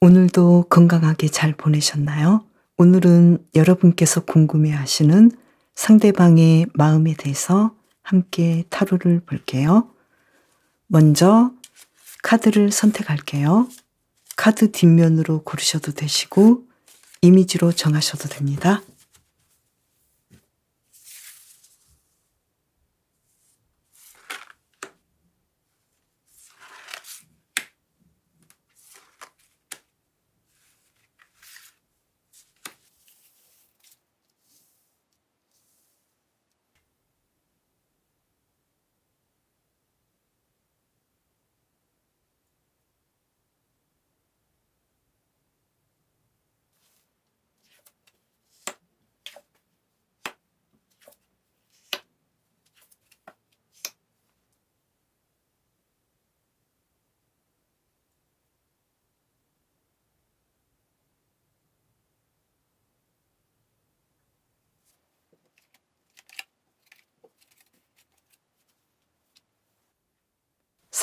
오늘도 건강하게 잘 보내셨나요? 오늘은 여러분께서 궁금해 하시는 상대방의 마음에 대해서 함께 타로를 볼게요. 먼저 카드를 선택할게요. 카드 뒷면으로 고르셔도 되시고 이미지로 정하셔도 됩니다.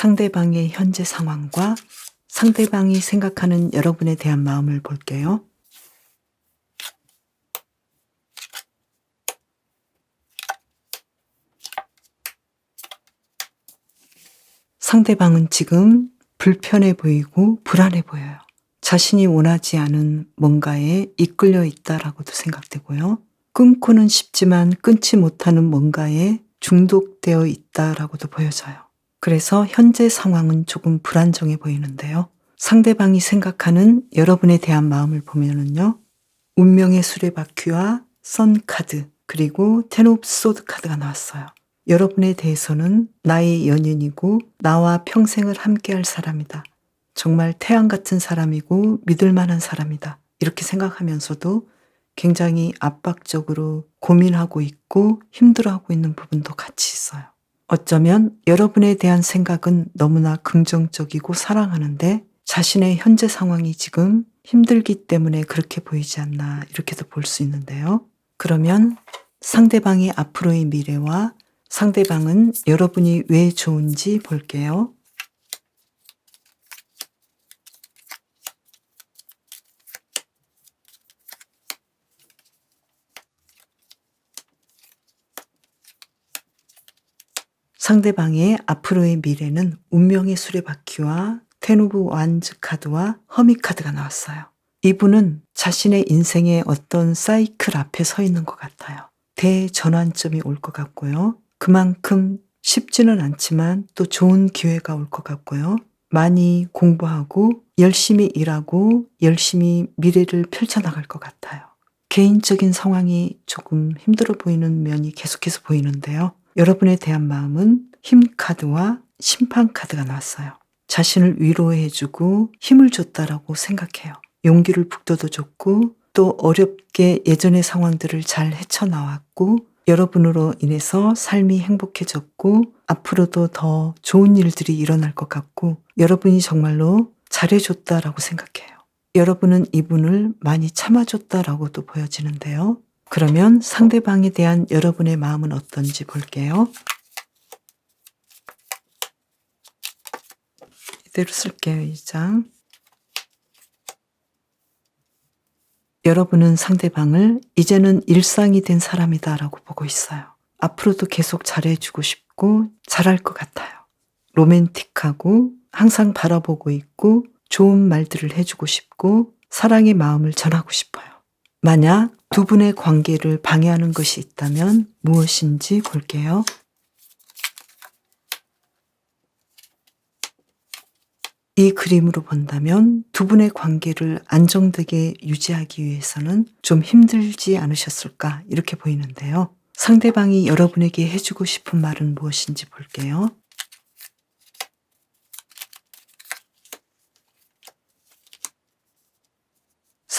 상대방의 현재 상황과 상대방이 생각하는 여러분에 대한 마음을 볼게요. 상대방은 지금 불편해 보이고 불안해 보여요. 자신이 원하지 않은 뭔가에 이끌려 있다라고도 생각되고요. 끊고는 싶지만 끊지 못하는 뭔가에 중독되어 있다라고도 보여져요. 그래서 현재 상황은 조금 불안정해 보이는데요. 상대방이 생각하는 여러분에 대한 마음을 보면은요. 운명의 수레바퀴와 선 카드 그리고 테노브 소드 카드가 나왔어요. 여러분에 대해서는 나의 연인이고 나와 평생을 함께할 사람이다. 정말 태양 같은 사람이고 믿을 만한 사람이다. 이렇게 생각하면서도 굉장히 압박적으로 고민하고 있고 힘들어하고 있는 부분도 같이 있어요. 어쩌면 여러분에 대한 생각은 너무나 긍정적이고 사랑하는데 자신의 현재 상황이 지금 힘들기 때문에 그렇게 보이지 않나 이렇게도 볼 수 있는데요. 그러면 상대방의 앞으로의 미래와 상대방은 여러분이 왜 좋은지 볼게요. 상대방의 앞으로의 미래는 운명의 수레바퀴와 테누브 완즈 카드와 허미 카드가 나왔어요. 이분은 자신의 인생의 어떤 사이클 앞에 서 있는 것 같아요. 대전환점이 올 것 같고요. 그만큼 쉽지는 않지만 또 좋은 기회가 올 것 같고요. 많이 공부하고 열심히 일하고 열심히 미래를 펼쳐나갈 것 같아요. 개인적인 상황이 조금 힘들어 보이는 면이 계속해서 보이는데요. 여러분에 대한 마음은 힘 카드와 심판 카드가 나왔어요. 자신을 위로해주고 힘을 줬다라고 생각해요. 용기를 북돋아줬고 또 어렵게 예전의 상황들을 잘 헤쳐나왔고 여러분으로 인해서 삶이 행복해졌고 앞으로도 더 좋은 일들이 일어날 것 같고 여러분이 정말로 잘해줬다라고 생각해요. 여러분은 이분을 많이 참아줬다라고도 보여지는데요. 그러면 상대방에 대한 여러분의 마음은 어떤지 볼게요. 이대로 쓸게요, 이 장. 여러분은 상대방을 이제는 일상이 된 사람이다라고 보고 있어요. 앞으로도 계속 잘해주고 싶고 잘할 것 같아요. 로맨틱하고 항상 바라보고 있고 좋은 말들을 해주고 싶고 사랑의 마음을 전하고 싶어요. 만약 두 분의 관계를 방해하는 것이 있다면 무엇인지 볼게요. 이 그림으로 본다면 두 분의 관계를 안정되게 유지하기 위해서는 좀 힘들지 않으셨을까 이렇게 보이는데요. 상대방이 여러분에게 해주고 싶은 말은 무엇인지 볼게요.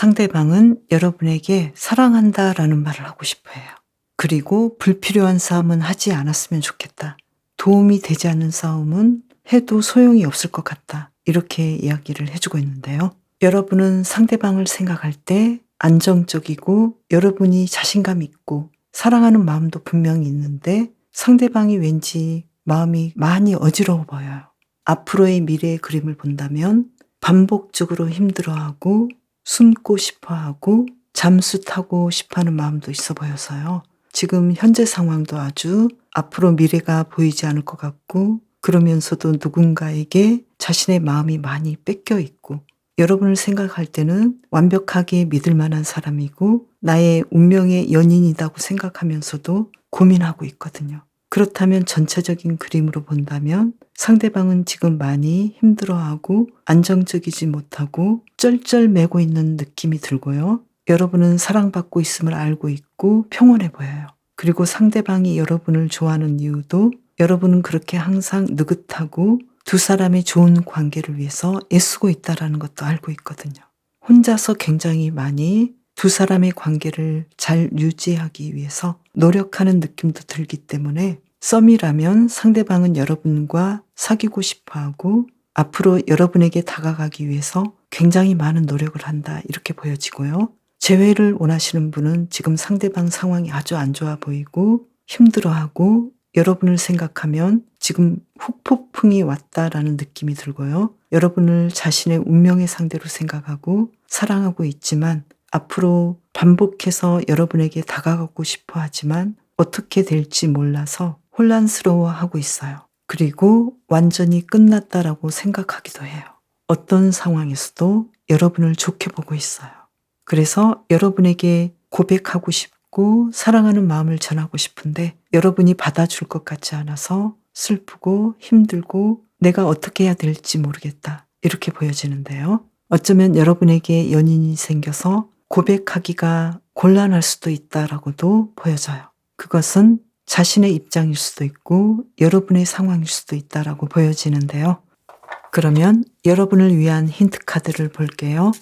상대방은 여러분에게 사랑한다 라는 말을 하고 싶어 해요. 그리고 불필요한 싸움은 하지 않았으면 좋겠다. 도움이 되지 않는 싸움은 해도 소용이 없을 것 같다. 이렇게 이야기를 해주고 있는데요. 여러분은 상대방을 생각할 때 안정적이고 여러분이 자신감 있고 사랑하는 마음도 분명히 있는데 상대방이 왠지 마음이 많이 어지러워 보여요. 앞으로의 미래의 그림을 본다면 반복적으로 힘들어하고 숨고 싶어 하고 잠수 타고 싶어 하는 마음도 있어 보여서요. 지금 현재 상황도 아주 앞으로 미래가 보이지 않을 것 같고 그러면서도 누군가에게 자신의 마음이 많이 뺏겨 있고 여러분을 생각할 때는 완벽하게 믿을 만한 사람이고 나의 운명의 연인이라고 생각하면서도 고민하고 있거든요. 그렇다면 전체적인 그림으로 본다면 상대방은 지금 많이 힘들어하고 안정적이지 못하고 쩔쩔매고 있는 느낌이 들고요. 여러분은 사랑받고 있음을 알고 있고 평온해 보여요. 그리고 상대방이 여러분을 좋아하는 이유도 여러분은 그렇게 항상 느긋하고 두 사람의 좋은 관계를 위해서 애쓰고 있다라는 것도 알고 있거든요. 혼자서 굉장히 많이 두 사람의 관계를 잘 유지하기 위해서 노력하는 느낌도 들기 때문에 썸이라면 상대방은 여러분과 사귀고 싶어 하고 앞으로 여러분에게 다가가기 위해서 굉장히 많은 노력을 한다 이렇게 보여지고요. 재회를 원하시는 분은 지금 상대방 상황이 아주 안 좋아 보이고 힘들어하고 여러분을 생각하면 지금 후폭풍이 왔다라는 느낌이 들고요. 여러분을 자신의 운명의 상대로 생각하고 사랑하고 있지만 앞으로 반복해서 여러분에게 다가가고 싶어 하지만 어떻게 될지 몰라서 혼란스러워하고 있어요. 그리고 완전히 끝났다라고 생각하기도 해요. 어떤 상황에서도 여러분을 좋게 보고 있어요. 그래서 여러분에게 고백하고 싶고 사랑하는 마음을 전하고 싶은데 여러분이 받아줄 것 같지 않아서 슬프고 힘들고 내가 어떻게 해야 될지 모르겠다. 이렇게 보여지는데요. 어쩌면 여러분에게 연인이 생겨서 고백하기가 곤란할 수도 있다라고도 보여져요. 그것은 자신의 입장일 수도 있고 여러분의 상황일 수도 있다라고 보여지는데요. 그러면 여러분을 위한 힌트 카드를 볼게요.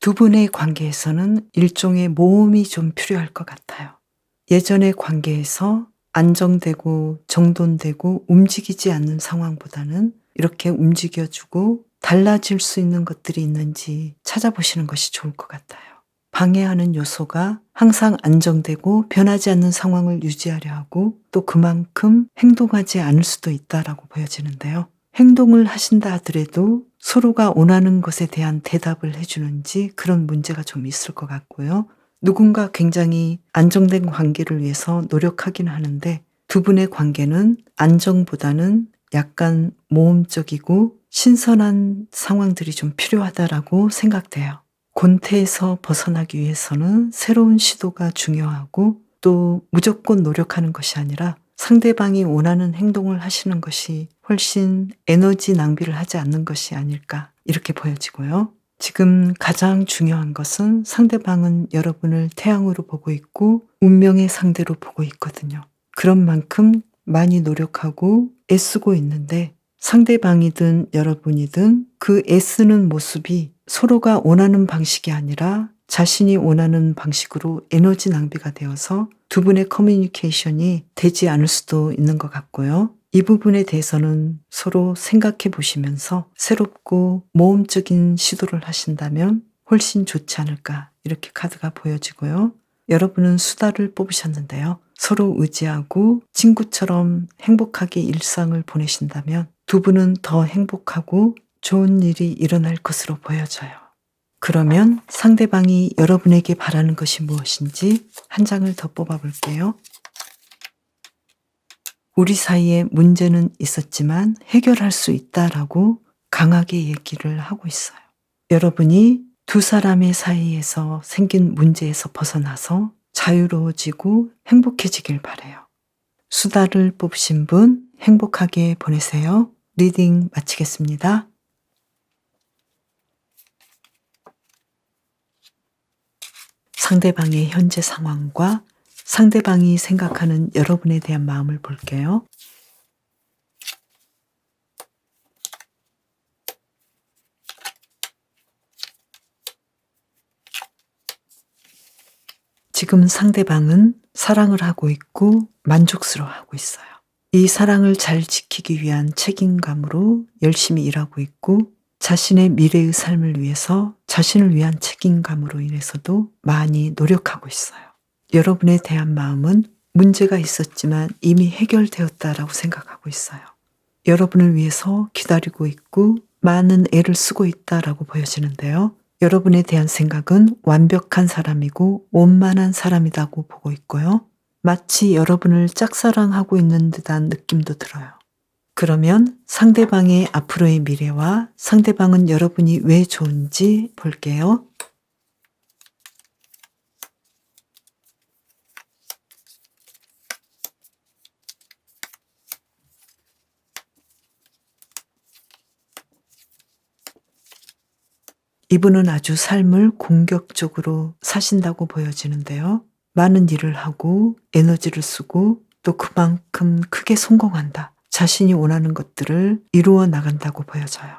두 분의 관계에서는 일종의 모험이 좀 필요할 것 같아요. 예전의 관계에서 안정되고 정돈되고 움직이지 않는 상황보다는 이렇게 움직여주고 달라질 수 있는 것들이 있는지 찾아보시는 것이 좋을 것 같아요. 방해하는 요소가 항상 안정되고 변하지 않는 상황을 유지하려 하고 또 그만큼 행동하지 않을 수도 있다라고 보여지는데요. 행동을 하신다 하더라도 서로가 원하는 것에 대한 대답을 해주는지 그런 문제가 좀 있을 것 같고요. 누군가 굉장히 안정된 관계를 위해서 노력하긴 하는데 두 분의 관계는 안정보다는 약간 모험적이고 신선한 상황들이 좀 필요하다라고 생각돼요. 곤태에서 벗어나기 위해서는 새로운 시도가 중요하고 또 무조건 노력하는 것이 아니라 상대방이 원하는 행동을 하시는 것이 훨씬 에너지 낭비를 하지 않는 것이 아닐까 이렇게 보여지고요. 지금 가장 중요한 것은 상대방은 여러분을 태양으로 보고 있고 운명의 상대로 보고 있거든요. 그런 만큼 많이 노력하고 애쓰고 있는데 상대방이든 여러분이든 그 애쓰는 모습이 서로가 원하는 방식이 아니라 자신이 원하는 방식으로 에너지 낭비가 되어서 두 분의 커뮤니케이션이 되지 않을 수도 있는 것 같고요. 이 부분에 대해서는 서로 생각해 보시면서 새롭고 모험적인 시도를 하신다면 훨씬 좋지 않을까 이렇게 카드가 보여지고요. 여러분은 수다를 뽑으셨는데요. 서로 의지하고 친구처럼 행복하게 일상을 보내신다면 두 분은 더 행복하고 좋은 일이 일어날 것으로 보여져요. 그러면 상대방이 여러분에게 바라는 것이 무엇인지 한 장을 더 뽑아볼게요. 우리 사이에 문제는 있었지만 해결할 수 있다라고 강하게 얘기를 하고 있어요. 여러분이 두 사람의 사이에서 생긴 문제에서 벗어나서 자유로워지고 행복해지길 바래요. 수다를 뽑으신 분 행복하게 보내세요. 리딩 마치겠습니다. 상대방의 현재 상황과 상대방이 생각하는 여러분에 대한 마음을 볼게요. 지금 상대방은 사랑을 하고 있고 만족스러워 하고 있어요. 이 사랑을 잘 지키기 위한 책임감으로 열심히 일하고 있고 자신의 미래의 삶을 위해서 자신을 위한 책임감으로 인해서도 많이 노력하고 있어요. 여러분에 대한 마음은 문제가 있었지만 이미 해결되었다라고 생각하고 있어요. 여러분을 위해서 기다리고 있고 많은 애를 쓰고 있다라고 보여지는데요. 여러분에 대한 생각은 완벽한 사람이고 원만한 사람이라고 보고 있고요. 마치 여러분을 짝사랑하고 있는 듯한 느낌도 들어요. 그러면 상대방의 앞으로의 미래와 상대방은 여러분이 왜 좋은지 볼게요. 이분은 아주 삶을 공격적으로 사신다고 보여지는데요. 많은 일을 하고 에너지를 쓰고 또 그만큼 크게 성공한다. 자신이 원하는 것들을 이루어 나간다고 보여져요.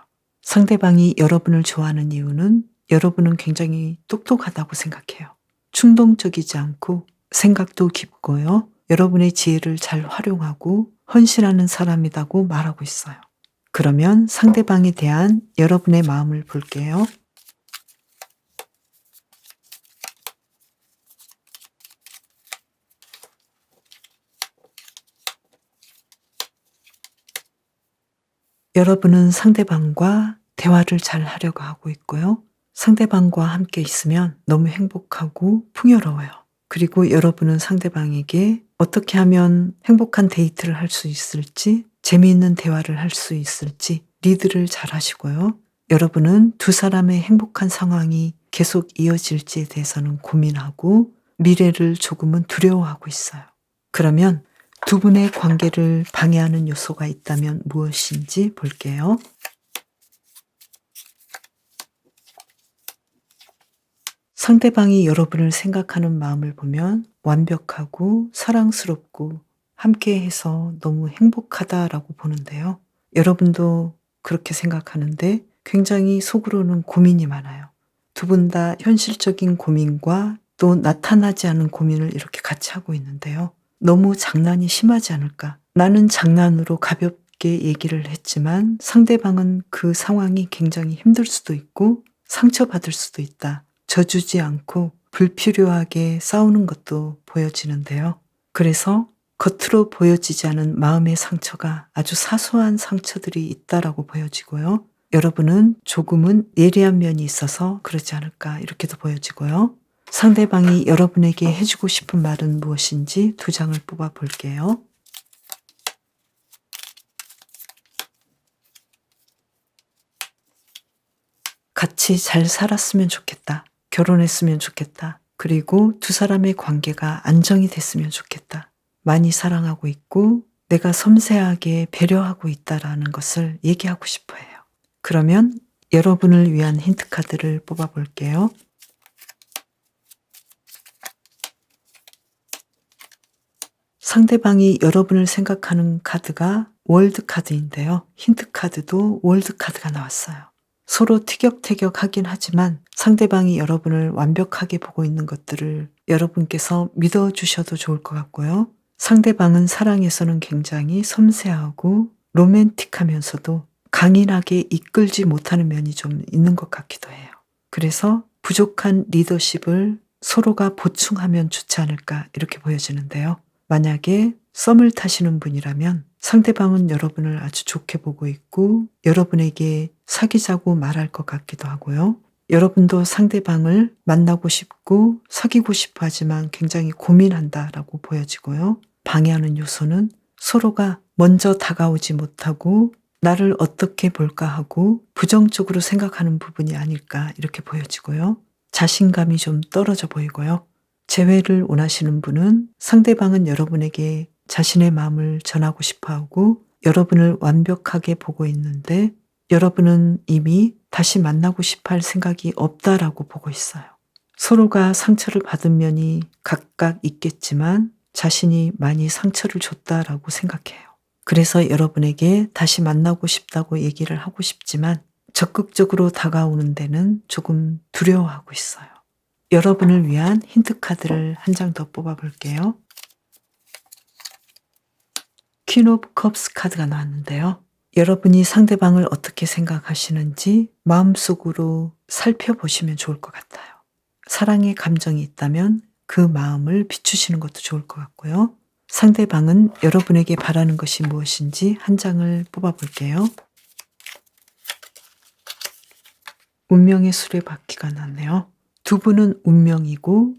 상대방이 여러분을 좋아하는 이유는 여러분은 굉장히 똑똑하다고 생각해요. 충동적이지 않고 생각도 깊고요. 여러분의 지혜를 잘 활용하고 헌신하는 사람이라고 말하고 있어요. 그러면 상대방에 대한 여러분의 마음을 볼게요. 여러분은 상대방과 대화를 잘 하려고 하고 있고요. 상대방과 함께 있으면 너무 행복하고 풍요로워요. 그리고 여러분은 상대방에게 어떻게 하면 행복한 데이트를 할 수 있을지, 재미있는 대화를 할 수 있을지 리드를 잘 하시고요. 여러분은 두 사람의 행복한 상황이 계속 이어질지에 대해서는 고민하고 미래를 조금은 두려워하고 있어요. 그러면 두 분의 관계를 방해하는 요소가 있다면 무엇인지 볼게요. 상대방이 여러분을 생각하는 마음을 보면 완벽하고 사랑스럽고 함께해서 너무 행복하다라고 보는데요. 여러분도 그렇게 생각하는데 굉장히 속으로는 고민이 많아요. 두 분 다 현실적인 고민과 또 나타나지 않은 고민을 이렇게 같이 하고 있는데요. 너무 장난이 심하지 않을까. 나는 장난으로 가볍게 얘기를 했지만 상대방은 그 상황이 굉장히 힘들 수도 있고 상처받을 수도 있다. 져주지 않고 불필요하게 싸우는 것도 보여지는데요. 그래서 겉으로 보여지지 않은 마음의 상처가 아주 사소한 상처들이 있다라고 보여지고요. 여러분은 조금은 예리한 면이 있어서 그러지 않을까 이렇게도 보여지고요. 상대방이 여러분에게 해주고 싶은 말은 무엇인지 두 장을 뽑아 볼게요. 같이 잘 살았으면 좋겠다. 결혼했으면 좋겠다. 그리고 두 사람의 관계가 안정이 됐으면 좋겠다. 많이 사랑하고 있고 내가 섬세하게 배려하고 있다라는 것을 얘기하고 싶어 해요. 그러면 여러분을 위한 힌트 카드를 뽑아 볼게요. 상대방이 여러분을 생각하는 카드가 월드 카드인데요. 힌트 카드도 월드 카드가 나왔어요. 서로 티격태격 하긴 하지만 상대방이 여러분을 완벽하게 보고 있는 것들을 여러분께서 믿어주셔도 좋을 것 같고요. 상대방은 사랑에서는 굉장히 섬세하고 로맨틱하면서도 강인하게 이끌지 못하는 면이 좀 있는 것 같기도 해요. 그래서 부족한 리더십을 서로가 보충하면 좋지 않을까 이렇게 보여지는데요. 만약에 썸을 타시는 분이라면 상대방은 여러분을 아주 좋게 보고 있고 여러분에게 사귀자고 말할 것 같기도 하고요. 여러분도 상대방을 만나고 싶고 사귀고 싶어 하지만 굉장히 고민한다라고 보여지고요. 방해하는 요소는 서로가 먼저 다가오지 못하고 나를 어떻게 볼까 하고 부정적으로 생각하는 부분이 아닐까 이렇게 보여지고요. 자신감이 좀 떨어져 보이고요. 재회를 원하시는 분은 상대방은 여러분에게 자신의 마음을 전하고 싶어 하고 여러분을 완벽하게 보고 있는데 여러분은 이미 다시 만나고 싶어 할 생각이 없다라고 보고 있어요. 서로가 상처를 받은 면이 각각 있겠지만 자신이 많이 상처를 줬다라고 생각해요. 그래서 여러분에게 다시 만나고 싶다고 얘기를 하고 싶지만 적극적으로 다가오는 데는 조금 두려워하고 있어요. 여러분을 위한 힌트 카드를 한 장 더 뽑아 볼게요. 퀸 오브 컵스 카드가 나왔는데요. 여러분이 상대방을 어떻게 생각하시는지 마음속으로 살펴보시면 좋을 것 같아요. 사랑의 감정이 있다면 그 마음을 비추시는 것도 좋을 것 같고요. 상대방은 여러분에게 바라는 것이 무엇인지 한 장을 뽑아 볼게요. 운명의 수레바퀴가 났네요. 두 분은 운명이고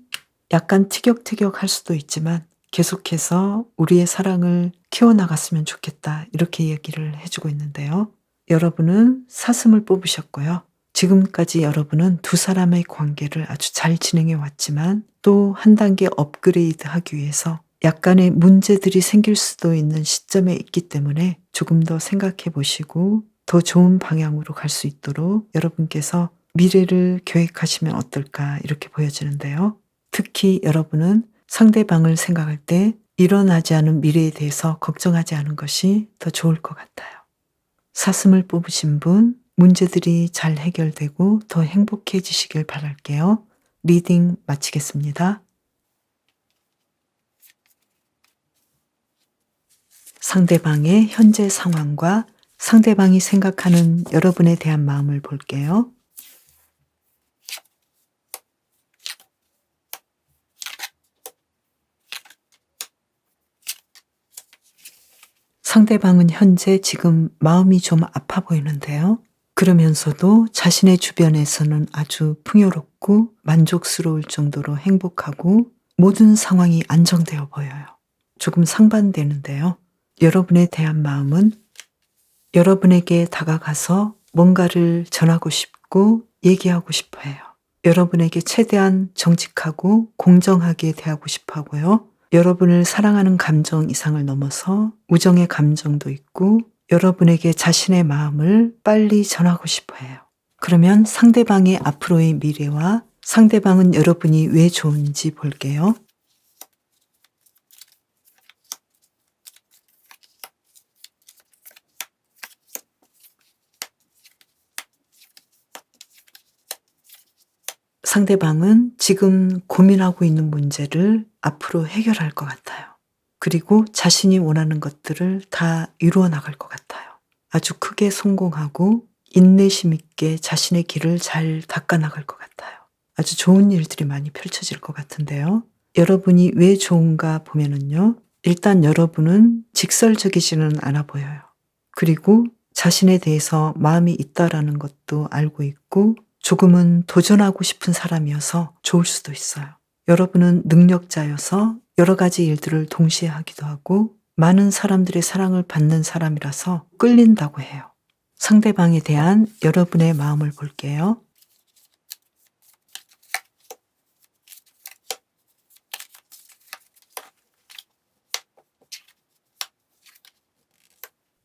약간 티격태격 할 수도 있지만 계속해서 우리의 사랑을 키워나갔으면 좋겠다. 이렇게 얘기를 해주고 있는데요. 여러분은 사슴을 뽑으셨고요. 지금까지 여러분은 두 사람의 관계를 아주 잘 진행해 왔지만 또 한 단계 업그레이드 하기 위해서 약간의 문제들이 생길 수도 있는 시점에 있기 때문에 조금 더 생각해 보시고 더 좋은 방향으로 갈 수 있도록 여러분께서 미래를 계획하시면 어떨까 이렇게 보여지는데요. 특히 여러분은 상대방을 생각할 때 일어나지 않은 미래에 대해서 걱정하지 않은 것이 더 좋을 것 같아요. 사슴을 뽑으신 분, 문제들이 잘 해결되고 더 행복해지시길 바랄게요. 리딩 마치겠습니다. 상대방의 현재 상황과 상대방이 생각하는 여러분에 대한 마음을 볼게요. 상대방은 현재 지금 마음이 좀 아파 보이는데요. 그러면서도 자신의 주변에서는 아주 풍요롭고 만족스러울 정도로 행복하고 모든 상황이 안정되어 보여요. 조금 상반되는데요. 여러분에 대한 마음은 여러분에게 다가가서 뭔가를 전하고 싶고 얘기하고 싶어 해요. 여러분에게 최대한 정직하고 공정하게 대하고 싶어 하고요. 여러분을 사랑하는 감정 이상을 넘어서 우정의 감정도 있고 여러분에게 자신의 마음을 빨리 전하고 싶어 해요. 그러면 상대방의 앞으로의 미래와 상대방은 여러분이 왜 좋은지 볼게요. 상대방은 지금 고민하고 있는 문제를 앞으로 해결할 것 같아요. 그리고 자신이 원하는 것들을 다 이루어 나갈 것 같아요. 아주 크게 성공하고 인내심 있게 자신의 길을 잘 닦아 나갈 것 같아요. 아주 좋은 일들이 많이 펼쳐질 것 같은데요. 여러분이 왜 좋은가 보면은요. 일단 여러분은 직설적이지는 않아 보여요. 그리고 자신에 대해서 마음이 있다라는 것도 알고 있고 조금은 도전하고 싶은 사람이어서 좋을 수도 있어요. 여러분은 능력자여서 여러 가지 일들을 동시에 하기도 하고 많은 사람들의 사랑을 받는 사람이라서 끌린다고 해요. 상대방에 대한 여러분의 마음을 볼게요.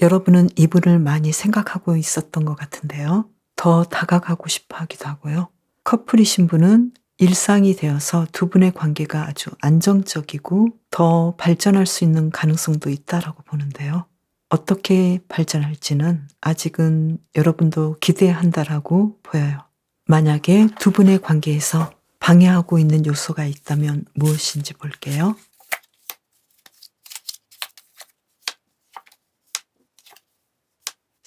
여러분은 이분을 많이 생각하고 있었던 것 같은데요. 더 다가가고 싶어 하기도 하고요. 커플이신 분은 일상이 되어서 두 분의 관계가 아주 안정적이고 더 발전할 수 있는 가능성도 있다라고 보는데요. 어떻게 발전할지는 아직은 여러분도 기대한다라고 보여요. 만약에 두 분의 관계에서 방해하고 있는 요소가 있다면 무엇인지 볼게요.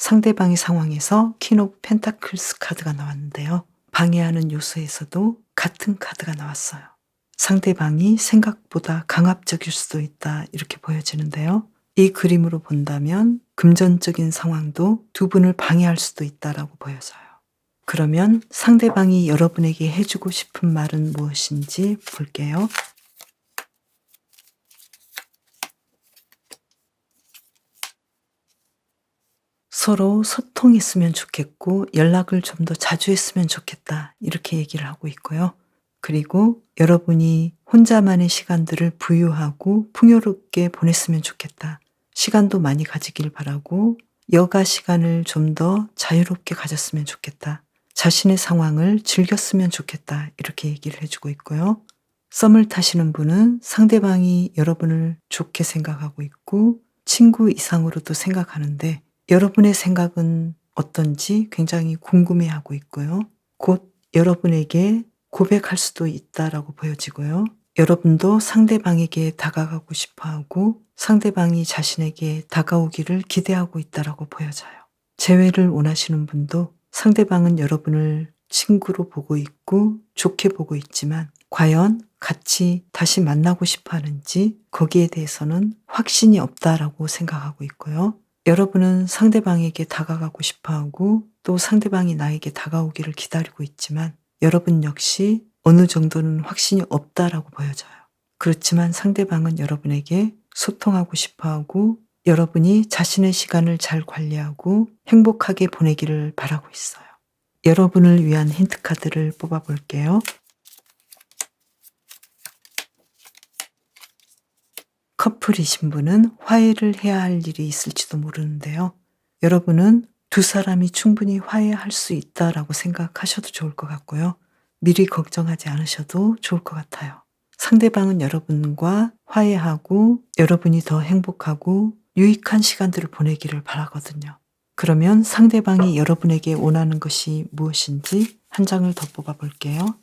상대방의 상황에서 키노 펜타클스 카드가 나왔는데요. 방해하는 요소에서도 같은 카드가 나왔어요. 상대방이 생각보다 강압적일 수도 있다 이렇게 보여지는데요. 이 그림으로 본다면 금전적인 상황도 두 분을 방해할 수도 있다라고 보여져요. 그러면 상대방이 여러분에게 해주고 싶은 말은 무엇인지 볼게요. 서로 소통했으면 좋겠고 연락을 좀 더 자주 했으면 좋겠다. 이렇게 얘기를 하고 있고요. 그리고 여러분이 혼자만의 시간들을 부유하고 풍요롭게 보냈으면 좋겠다. 시간도 많이 가지길 바라고 여가 시간을 좀 더 자유롭게 가졌으면 좋겠다. 자신의 상황을 즐겼으면 좋겠다. 이렇게 얘기를 해주고 있고요. 썸을 타시는 분은 상대방이 여러분을 좋게 생각하고 있고 친구 이상으로도 생각하는데 여러분의 생각은 어떤지 굉장히 궁금해하고 있고요. 곧 여러분에게 고백할 수도 있다라고 보여지고요. 여러분도 상대방에게 다가가고 싶어 하고 상대방이 자신에게 다가오기를 기대하고 있다라고 보여져요. 재회를 원하시는 분도 상대방은 여러분을 친구로 보고 있고 좋게 보고 있지만 과연 같이 다시 만나고 싶어 하는지 거기에 대해서는 확신이 없다라고 생각하고 있고요. 여러분은 상대방에게 다가가고 싶어 하고 또 상대방이 나에게 다가오기를 기다리고 있지만 여러분 역시 어느 정도는 확신이 없다라고 보여져요. 그렇지만 상대방은 여러분에게 소통하고 싶어 하고 여러분이 자신의 시간을 잘 관리하고 행복하게 보내기를 바라고 있어요. 여러분을 위한 힌트 카드를 뽑아 볼게요. 커플이신 분은 화해를 해야 할 일이 있을지도 모르는데요. 여러분은 두 사람이 충분히 화해할 수 있다라고 생각하셔도 좋을 것 같고요. 미리 걱정하지 않으셔도 좋을 것 같아요. 상대방은 여러분과 화해하고 여러분이 더 행복하고 유익한 시간들을 보내기를 바라거든요. 그러면 상대방이 여러분에게 원하는 것이 무엇인지 한 장을 더 뽑아 볼게요.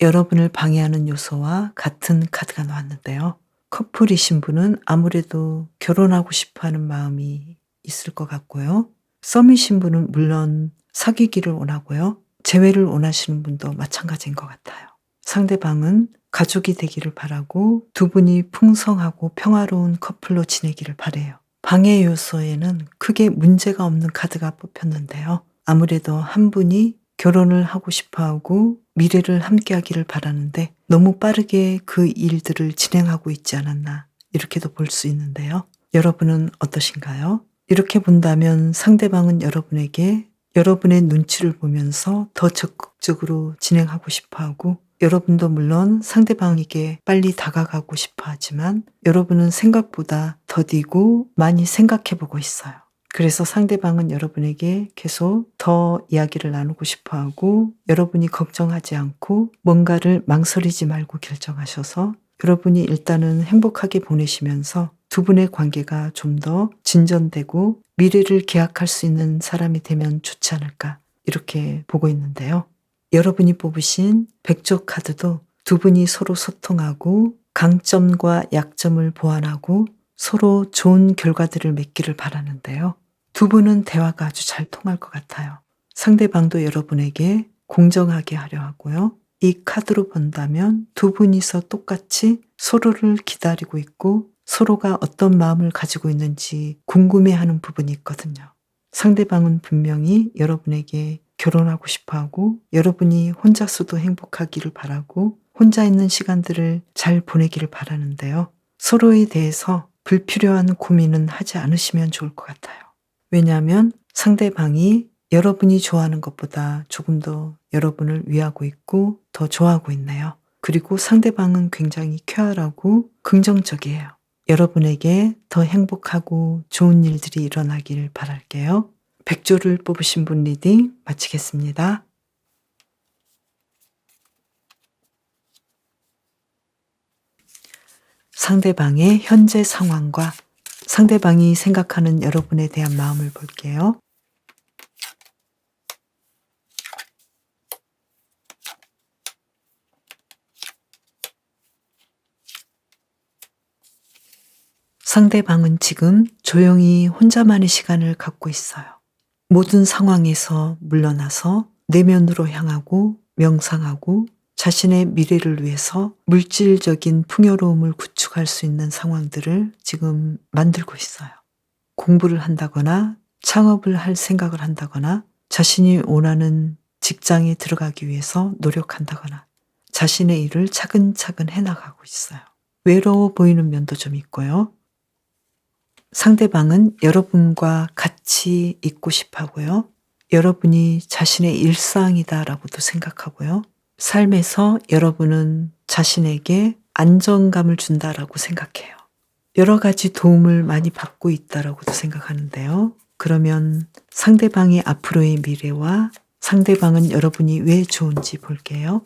여러분을 방해하는 요소와 같은 카드가 나왔는데요. 커플이신 분은 아무래도 결혼하고 싶어 하는 마음이 있을 것 같고요. 썸이신 분은 물론 사귀기를 원하고요. 재회를 원하시는 분도 마찬가지인 것 같아요. 상대방은 가족이 되기를 바라고 두 분이 풍성하고 평화로운 커플로 지내기를 바래요. 방해 요소에는 크게 문제가 없는 카드가 뽑혔는데요. 아무래도 한 분이 결혼을 하고 싶어 하고 미래를 함께 하기를 바라는데 너무 빠르게 그 일들을 진행하고 있지 않았나 이렇게도 볼 수 있는데요. 여러분은 어떠신가요? 이렇게 본다면 상대방은 여러분에게 여러분의 눈치를 보면서 더 적극적으로 진행하고 싶어 하고 여러분도 물론 상대방에게 빨리 다가가고 싶어 하지만 여러분은 생각보다 더디고 많이 생각해 보고 있어요. 그래서 상대방은 여러분에게 계속 더 이야기를 나누고 싶어 하고 여러분이 걱정하지 않고 뭔가를 망설이지 말고 결정하셔서 여러분이 일단은 행복하게 보내시면서 두 분의 관계가 좀 더 진전되고 미래를 계약할 수 있는 사람이 되면 좋지 않을까 이렇게 보고 있는데요. 여러분이 뽑으신 백조 카드도 두 분이 서로 소통하고 강점과 약점을 보완하고 서로 좋은 결과들을 맺기를 바라는데요. 두 분은 대화가 아주 잘 통할 것 같아요. 상대방도 여러분에게 공정하게 하려 하고요. 이 카드로 본다면 두 분이서 똑같이 서로를 기다리고 있고 서로가 어떤 마음을 가지고 있는지 궁금해하는 부분이 있거든요. 상대방은 분명히 여러분에게 결혼하고 싶어 하고 여러분이 혼자서도 행복하기를 바라고 혼자 있는 시간들을 잘 보내기를 바라는데요. 서로에 대해서 불필요한 고민은 하지 않으시면 좋을 것 같아요. 왜냐하면 상대방이 여러분이 좋아하는 것보다 조금 더 여러분을 위하고 있고 더 좋아하고 있네요. 그리고 상대방은 굉장히 쾌활하고 긍정적이에요. 여러분에게 더 행복하고 좋은 일들이 일어나길 바랄게요. 백조를 뽑으신 분 리딩 마치겠습니다. 상대방의 현재 상황과 상대방이 생각하는 여러분에 대한 마음을 볼게요. 상대방은 지금 조용히 혼자만의 시간을 갖고 있어요. 모든 상황에서 물러나서 내면으로 향하고 명상하고 자신의 미래를 위해서 물질적인 풍요로움을 구축할 수 있는 상황들을 지금 만들고 있어요. 공부를 한다거나 창업을 할 생각을 한다거나 자신이 원하는 직장에 들어가기 위해서 노력한다거나 자신의 일을 차근차근 해나가고 있어요. 외로워 보이는 면도 좀 있고요. 상대방은 여러분과 같이 있고 싶어 하고요. 여러분이 자신의 일상이다라고도 생각하고요. 삶에서 여러분은 자신에게 안정감을 준다라고 생각해요. 여러 가지 도움을 많이 받고 있다라고도 생각하는데요. 그러면 상대방의 앞으로의 미래와 상대방은 여러분이 왜 좋은지 볼게요.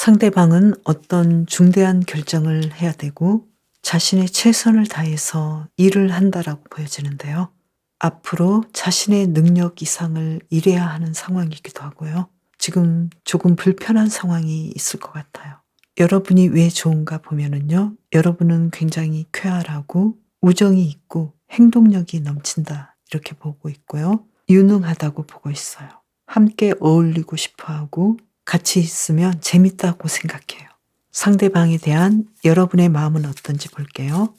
상대방은 어떤 중대한 결정을 해야 되고 자신의 최선을 다해서 일을 한다라고 보여지는데요. 앞으로 자신의 능력 이상을 일해야 하는 상황이기도 하고요. 지금 조금 불편한 상황이 있을 것 같아요. 여러분이 왜 좋은가 보면은요. 여러분은 굉장히 쾌활하고 우정이 있고 행동력이 넘친다. 이렇게 보고 있고요. 유능하다고 보고 있어요. 함께 어울리고 싶어 하고 같이 있으면 재밌다고 생각해요. 상대방에 대한 여러분의 마음은 어떤지 볼게요.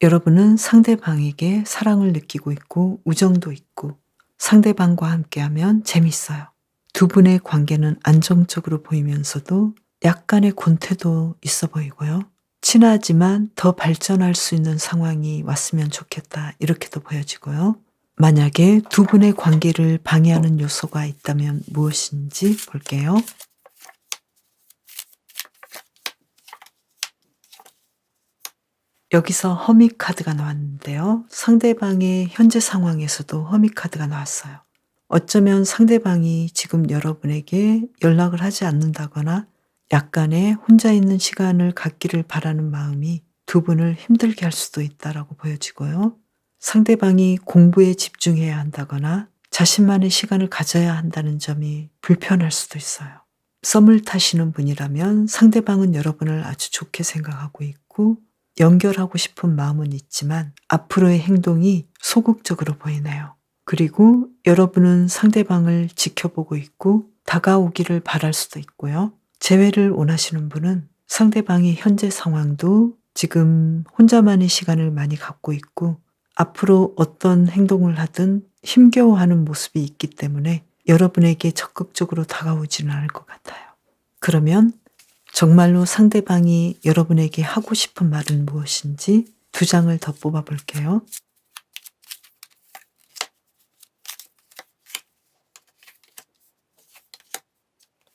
여러분은 상대방에게 사랑을 느끼고 있고 우정도 있고 상대방과 함께하면 재밌어요. 두 분의 관계는 안정적으로 보이면서도 약간의 권태도 있어 보이고요. 친하지만 더 발전할 수 있는 상황이 왔으면 좋겠다. 이렇게도 보여지고요. 만약에 두 분의 관계를 방해하는 요소가 있다면 무엇인지 볼게요. 여기서 허미 카드가 나왔는데요. 상대방의 현재 상황에서도 허미 카드가 나왔어요. 어쩌면 상대방이 지금 여러분에게 연락을 하지 않는다거나 약간의 혼자 있는 시간을 갖기를 바라는 마음이 두 분을 힘들게 할 수도 있다라고 보여지고요. 상대방이 공부에 집중해야 한다거나 자신만의 시간을 가져야 한다는 점이 불편할 수도 있어요. 썸을 타시는 분이라면 상대방은 여러분을 아주 좋게 생각하고 있고 연결하고 싶은 마음은 있지만 앞으로의 행동이 소극적으로 보이네요. 그리고 여러분은 상대방을 지켜보고 있고 다가오기를 바랄 수도 있고요. 재회를 원하시는 분은 상대방의 현재 상황도 지금 혼자만의 시간을 많이 갖고 있고 앞으로 어떤 행동을 하든 힘겨워하는 모습이 있기 때문에 여러분에게 적극적으로 다가오지는 않을 것 같아요. 그러면 정말로 상대방이 여러분에게 하고 싶은 말은 무엇인지 두 장을 더 뽑아 볼게요.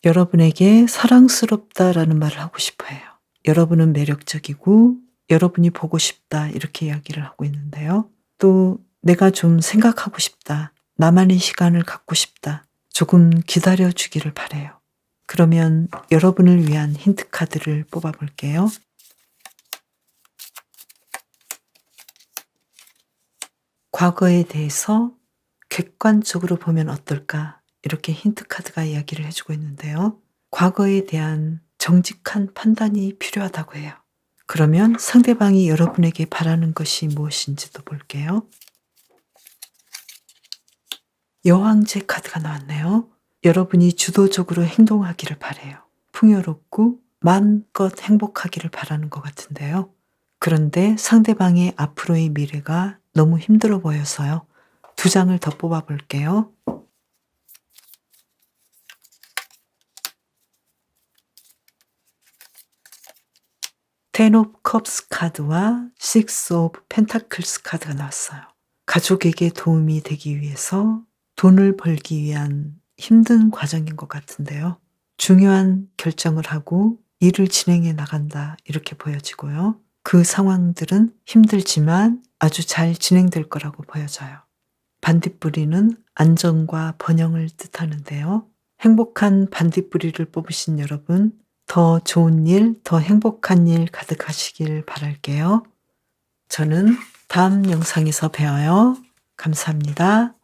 여러분에게 사랑스럽다라는 말을 하고 싶어 해요. 여러분은 매력적이고 여러분이 보고 싶다 이렇게 이야기를 하고 있는데요. 또 내가 좀 생각하고 싶다. 나만의 시간을 갖고 싶다. 조금 기다려 주기를 바래요. 그러면 여러분을 위한 힌트 카드를 뽑아 볼게요. 과거에 대해서 객관적으로 보면 어떨까? 이렇게 힌트 카드가 이야기를 해주고 있는데요. 과거에 대한 정직한 판단이 필요하다고 해요. 그러면 상대방이 여러분에게 바라는 것이 무엇인지도 볼게요. 여왕제 카드가 나왔네요. 여러분이 주도적으로 행동하기를 바래요. 풍요롭고 마음껏 행복하기를 바라는 것 같은데요. 그런데 상대방의 앞으로의 미래가 너무 힘들어 보여서요. 두 장을 더 뽑아 볼게요. 텐 오브 컵스 카드와 식스 오브 펜타클스 카드가 나왔어요. 가족에게 도움이 되기 위해서 돈을 벌기 위한 힘든 과정인 것 같은데요. 중요한 결정을 하고 일을 진행해 나간다 이렇게 보여지고요. 그 상황들은 힘들지만 아주 잘 진행될 거라고 보여져요. 반딧불이는 안정과 번영을 뜻하는데요. 행복한 반딧불이를 뽑으신 여러분, 더 좋은 일, 더 행복한 일 가득하시길 바랄게요. 저는 다음 영상에서 뵈어요. 감사합니다.